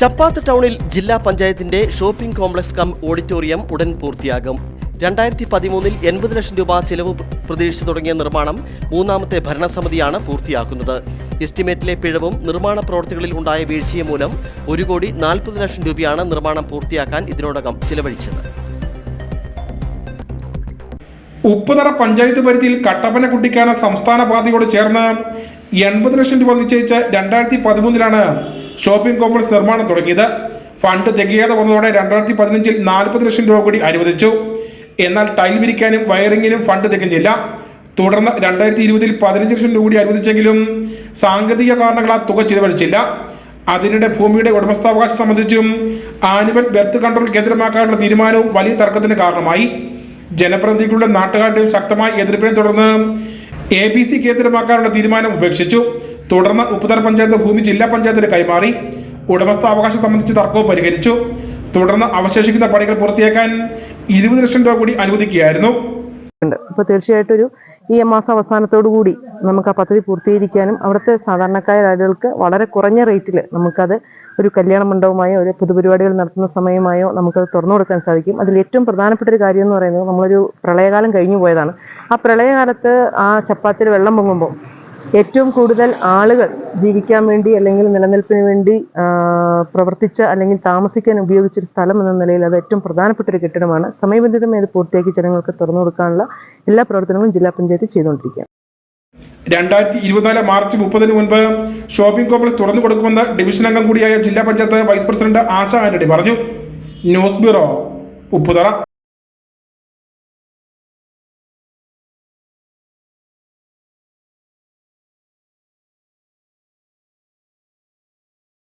ചപ്പാത്ത് ടൗണിൽ ജില്ലാ പഞ്ചായത്തിന്റെ ഷോപ്പിംഗ് കോംപ്ലക്സ് കം ഓഡിറ്റോറിയം ഉടൻ പൂർത്തിയാകും. രണ്ടായിരത്തി പതിമൂന്നിൽ എൺപത് ലക്ഷം രൂപ ചിലവ് പ്രതീക്ഷിച്ചു തുടങ്ങിയ നിർമ്മാണം മൂന്നാമത്തെ ഭരണസമിതിയാണ് പൂർത്തിയാക്കുന്നത്. എസ്റ്റിമേറ്റിലെ പിഴവും നിർമ്മാണ പ്രവർത്തികളിൽ ഉണ്ടായ വീഴ്ചയും മൂലം ഒരു കോടി നാൽപ്പത് ലക്ഷം രൂപയാണ് നിർമ്മാണം പൂർത്തിയാക്കാൻ ഇതിനോടകം ചിലവഴിച്ചത്. ഉപ്പുതറ പഞ്ചായത്ത് പരിധിയിൽ കട്ടപ്പന കുട്ടിക്കാന സംസ്ഥാന പാതയോട് ചേർന്ന് എൺപത് ലക്ഷം രൂപ നിശ്ചയിച്ച് രണ്ടായിരത്തി പതിമൂന്നിലാണ് ഷോപ്പിംഗ് കോംപ്ലക്സ് നിർമ്മാണം തുടങ്ങിയത്. ഫണ്ട് തികയാതെ വന്നതോടെ രണ്ടായിരത്തി പതിനഞ്ചിൽ നാൽപ്പത് ലക്ഷം രൂപ കൂടി അനുവദിച്ചു. എന്നാൽ ടൈൽ വിരിക്കാനും വയറിങ്ങിനും ഫണ്ട് തികഞ്ഞില്ല. തുടർന്ന് രണ്ടായിരത്തി ഇരുപതിൽ പതിനഞ്ച് ലക്ഷം രൂപ കൂടി അനുവദിച്ചെങ്കിലും സാങ്കേതിക കാരണങ്ങളാൽ തുക ചിലവഴിച്ചില്ല. അതിനിടെ ഭൂമിയുടെ ഉടമസ്ഥാവകാശം സംബന്ധിച്ചും ആനിമൽ ബെർത്ത് കൺട്രോൾ കേന്ദ്രമാക്കാനുള്ള തീരുമാനവും വലിയ തർക്കത്തിന് കാരണമായി. ജനപ്രതിനിധികളുടെ നാട്ടുകാരുടെയും ശക്തമായ എതിർപ്പിനെ തുടർന്ന് എ ബി സി കേന്ദ്രമാക്കാനുള്ള തീരുമാനം ഉപേക്ഷിച്ചു. തുടർന്ന് ഉപ്പുതറ പഞ്ചായത്ത് ഭൂമി ജില്ലാ പഞ്ചായത്തിന് കൈമാറി. ഉടമസ്ഥാവകാശം സംബന്ധിച്ച് തർക്കവും പരിഹരിച്ചു. തുടർന്ന് അവശേഷിക്കുന്ന പണികൾ പൂർത്തിയാക്കാൻ ഇരുപത് ലക്ഷം രൂപ കൂടി അനുവദിക്കുകയായിരുന്നു. ഉണ്ട്. അപ്പോൾ തീർച്ചയായിട്ടും ഒരു ഈ മാസം അവസാനത്തോടു കൂടി നമുക്ക് ആ പദ്ധതി പൂർത്തീകരിക്കാനും അവിടുത്തെ സാധാരണക്കാരായ ആളുകൾക്ക് വളരെ കുറഞ്ഞ റേറ്റിൽ നമുക്കത് ഒരു കല്യാണ മണ്ഡപമായോ ഒരു പൊതുപരിപാടികൾ നടത്തുന്ന സമയമായോ നമുക്കത് തുറന്നു കൊടുക്കാൻ സാധിക്കും. അതിൽ ഏറ്റവും പ്രധാനപ്പെട്ട ഒരു കാര്യം എന്ന് പറയുന്നത് നമ്മളൊരു പ്രളയകാലം കഴിഞ്ഞു പോയതാണ്. ആ പ്രളയകാലത്ത് ആ ചപ്പാത്തിൽ വെള്ളം പൊങ്ങുമ്പോൾ ഏറ്റവും കൂടുതൽ ആളുകൾ ജീവിക്കാൻ വേണ്ടി അല്ലെങ്കിൽ നിലനിൽപ്പിന് വേണ്ടി പ്രവർത്തിച്ച അല്ലെങ്കിൽ താമസിക്കാൻ ഉപയോഗിച്ചൊരു സ്ഥലം എന്ന നിലയിൽ അത് ഏറ്റവും പ്രധാനപ്പെട്ട ഒരു കെട്ടിടമാണ്. സമയബന്ധിതമായി അത് പൂർത്തിയാക്കി ജനങ്ങൾക്ക് തുറന്നു കൊടുക്കാനുള്ള എല്ലാ പ്രവർത്തനങ്ങളും ജില്ലാ പഞ്ചായത്ത് ചെയ്തുകൊണ്ടിരിക്കുകയാണ്. രണ്ടായിരത്തി ഇരുപത്തിനാല് മാർച്ച് മുപ്പതിന് മുൻപ് ഷോപ്പിംഗ് കോംപ്ലക്സ് തുറന്നു കൊടുക്കുമെന്ന് ഡിവിഷൻ അംഗം കൂടിയായ ജില്ലാ പഞ്ചായത്ത് വൈസ് പ്രസിഡന്റ് ആശാ ആന്റണി പറഞ്ഞു. News bureau Upputhara.